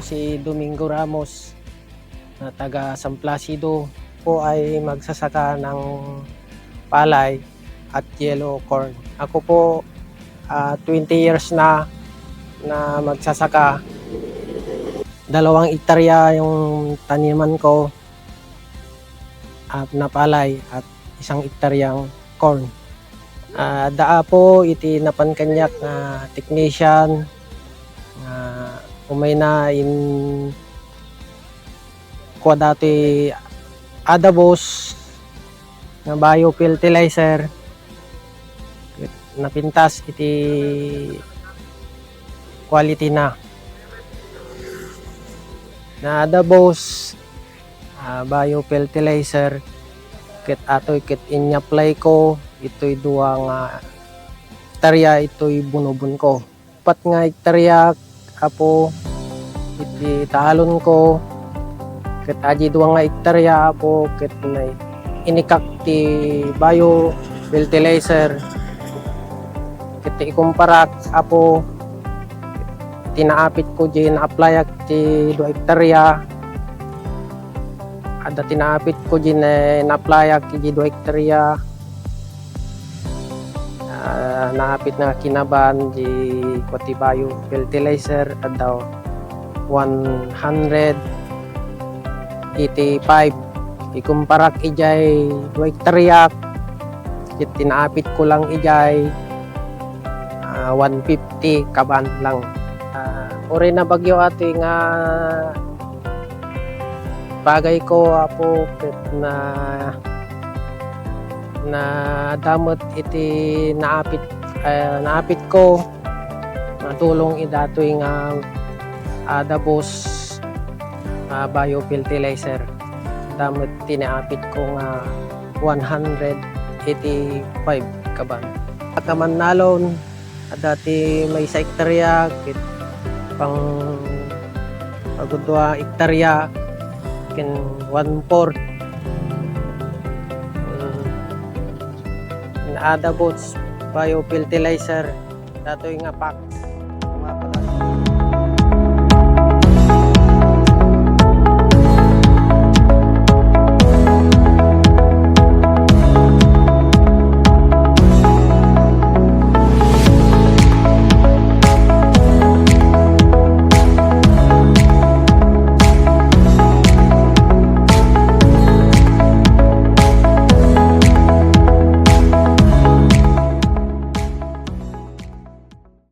si Domingo Ramos na taga San Placido po ay magsasaka ng palay at yellow corn. Ako po ah, 20 years na na magsasaka. Dalawang hektarya yung taniman ko at na palay at isang hektaryang corn. Ah, daa po iti napan kanyak nga technician umay na in ko dati adabos nga biofertilizer napintas iti quality na. Na adabos uh, biofertilizer kit atoy kit in-apply ko ito'y duwa nga hektarya ito'y bunubun ko. Pat nga hektarya apo iti talon ko ket aji duwa nga hektarya apo ket nay inikak ti bio fertilizer ket ti apo tinaapit ko di na-apply ak ti duwa hektarya ada tinaapit ko di na na-apply ak ti duwa hektarya Ah, naapit na kinaban di kwati bio fertilizer at daw 185 ikumparak ijay duwa hektarya kit tinaapit ko lang ijay. Ah, 150 kaban lang. Uh, ore na bagyo ati nga bagay ko apo na na damot iti naapit eh, naapit ko matulong idatoy nga adabos uh, biofertilizer. Damot tinaapit ko nga 185 kaban kaman nalon dati may sa hektarya kit pang pagudwa hektarya kin 1/4 mm, adabos biofertilizer datoy nga pak